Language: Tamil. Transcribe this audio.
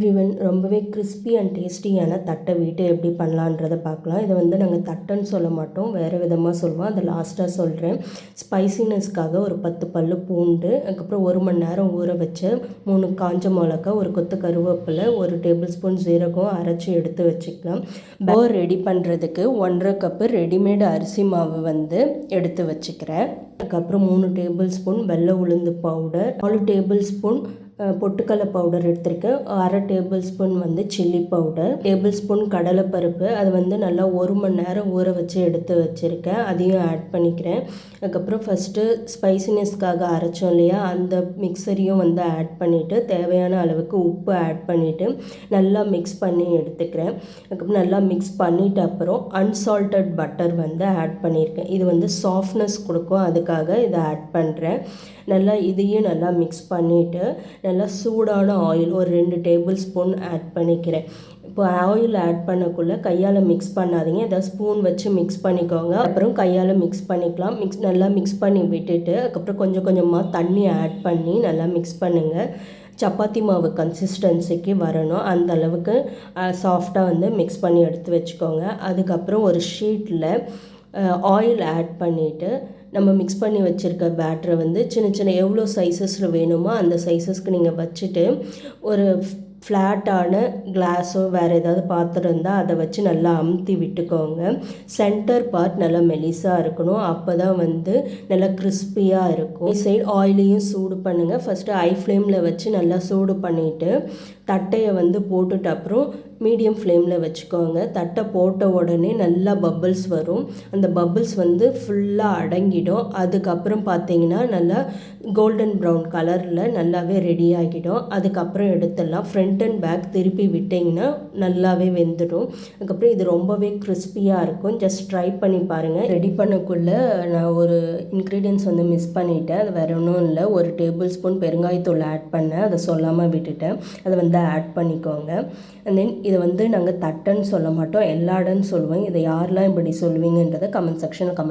விவன் ரொம்பவே கிறிஸ்பி அண்ட் டேஸ்டியான தட்டை வீட்டை எப்படி பண்ணலான்றதை பார்க்கலாம். இதை வந்து நாங்கள் தட்டைன்னு சொல்ல மாட்டோம். வேறு விதமாக சொல்லுவோம். அதை லாஸ்ட்டாக சொல்கிறேன் ஸ்பைசினஸ்க்காக ஒரு பத்து பல் பூண்டு அதுக்கப்புறம் ஒரு மணி நேரம் ஊற வச்சு மூணு காஞ்ச மிளகா ஒரு கொத்து கருவேப்பிலை ஒரு டேபிள் ஸ்பூன் சீரகம் அரைச்சி எடுத்து வச்சுக்கலாம். போர் ரெடி பண்ணுறதுக்கு ஒன்றரை கப்பு ரெடிமேடு அரிசி மாவு வந்து எடுத்து வச்சுக்கிறேன். அதுக்கப்புறம் மூணு டேபிள் ஸ்பூன் வெள்ளை உளுந்து பவுடர் நாலு டேபிள் ஸ்பூன் பொட்டுக்கடலை பவுடர் எடுத்திருக்கேன். அரை டேபிள் ஸ்பூன் வந்து சில்லி பவுடர் டேபிள் ஸ்பூன் கடலைப்பருப்பு. அது வந்து நல்லா ஒரு மணி நேரம் ஊற வச்சு எடுத்து வச்சுருக்கேன். அதையும் ஆட் பண்ணிக்கிறேன். அதுக்கப்புறம் ஃபஸ்ட்டு ஸ்பைசினஸ்க்காக அரைச்சோம் இல்லையா? அந்த மிக்சரையும் வந்து ஆட் பண்ணிவிட்டு தேவையான அளவுக்கு உப்பு ஆட் பண்ணிவிட்டு நல்லா மிக்ஸ் பண்ணி எடுத்துக்கிறேன். அதுக்கப்புறம் நல்லா மிக்ஸ் பண்ணிவிட்டு அப்புறம் அன்சால்டட் பட்டர் வந்து ஆட் பண்ணியிருக்கேன். இது வந்து சாஃப்ட்னஸ் கொடுக்கும். அதுக்காக இதை ஆட் பண்ணுறேன் நல்லா இதையும் நல்லா மிக்ஸ் பண்ணிவிட்டு நல்லா சூடான ஆயில் ஒரு ரெண்டு டேபிள் ஸ்பூன் ஆட் பண்ணிக்கிறேன். இப்போ ஆயில் ஆட் பண்ணக்குள்ளே கையால் மிக்ஸ் பண்ணாதீங்க. ஏதாவது ஸ்பூன் வச்சு மிக்ஸ் பண்ணிக்கோங்க. அப்புறம் கையால் மிக்ஸ் பண்ணிக்கலாம். மிக்ஸ் நல்லா மிக்ஸ் பண்ணி விட்டுட்டு அதுக்கப்புறம் கொஞ்சம் கொஞ்சமாக தண்ணி ஆட் பண்ணி நல்லா மிக்ஸ் பண்ணுங்கள் சப்பாத்தி மாவு கன்சிஸ்டன்சிக்கு வரணும். அந்த அளவுக்கு சாஃப்டாக வந்து மிக்ஸ் பண்ணி எடுத்து வச்சுக்கோங்க. அதுக்கப்புறம் ஒரு ஷீட்டில் ஆயில் ஆட் பண்ணிவிட்டு நம்ம மிக்ஸ் பண்ணி வச்சுருக்க பேட்டரை வந்து சின்ன சின்ன எவ்வளோ சைஸஸில் வேணுமோ அந்த சைஸஸ்க்கு நீங்கள் வச்சுட்டு ஒரு ஃப்ளாட்டான கிளாஸோ வேறு ஏதாவது பாத்திரம் இருந்தால் அதை வச்சு நல்லா அமுத்தி விட்டுக்கோங்க. சென்டர் பார்ட் நல்லா மெலிசாக இருக்கணும். அப்போ தான் வந்து நல்லா கிறிஸ்பியாக இருக்கும். சைடு ஆயிலையும் சூடு பண்ணுங்கள் ஃபஸ்ட்டு ஐ ஃப்ளேமில் வச்சு நல்லா சூடு பண்ணிவிட்டு தட்டையை வந்து போட்டுட்டு அப்புறம் மீடியம் ஃப்ளேமில் வச்சுக்கோங்க. தட்டை போட்ட உடனே நல்லா பப்புள்ஸ் வரும். அந்த பப்புள்ஸ் வந்து ஃபுல்லாக அடங்கிடும். அதுக்கப்புறம் பார்த்தீங்கன்னா நல்லா கோல்டன் ப்ரௌன் கலரில் நல்லாவே ரெடி ஆகிடும். அதுக்கப்புறம் எடுத்துடலாம். ஃப்ரண்ட் அண்ட் பேக் திருப்பி விட்டிங்கன்னா நல்லாவே வெந்துடும். அதுக்கப்புறம் இது ரொம்பவே கிறிஸ்பியாக இருக்கும். ஜஸ்ட் ட்ரை பண்ணி பாருங்கள் ரெடி பண்ணக்குள்ளே நான் ஒரு இன்க்ரீடியன்ஸ் வந்து மிஸ் பண்ணிட்டேன். அது வேறு ஒன்றும் இல்லை. ஒரு டேபிள் ஸ்பூன் பெருங்காயத்தூள் ஆட் பண்ணேன். அதை சொல்லாமல் விட்டுட்டேன். அதை வந்து ஆட் பண்ணிக்கோங்க. அண்ட் தென் இதை வந்து நாங்கள் தட்டன்னு சொல்ல மாட்டோம் எல்லாடன்னு சொல்லுவோம் இதை யாரெலாம் இப்படி சொல்லுவீங்கன்றதை கமெண்ட் செக்ஷனில் கமெண்ட்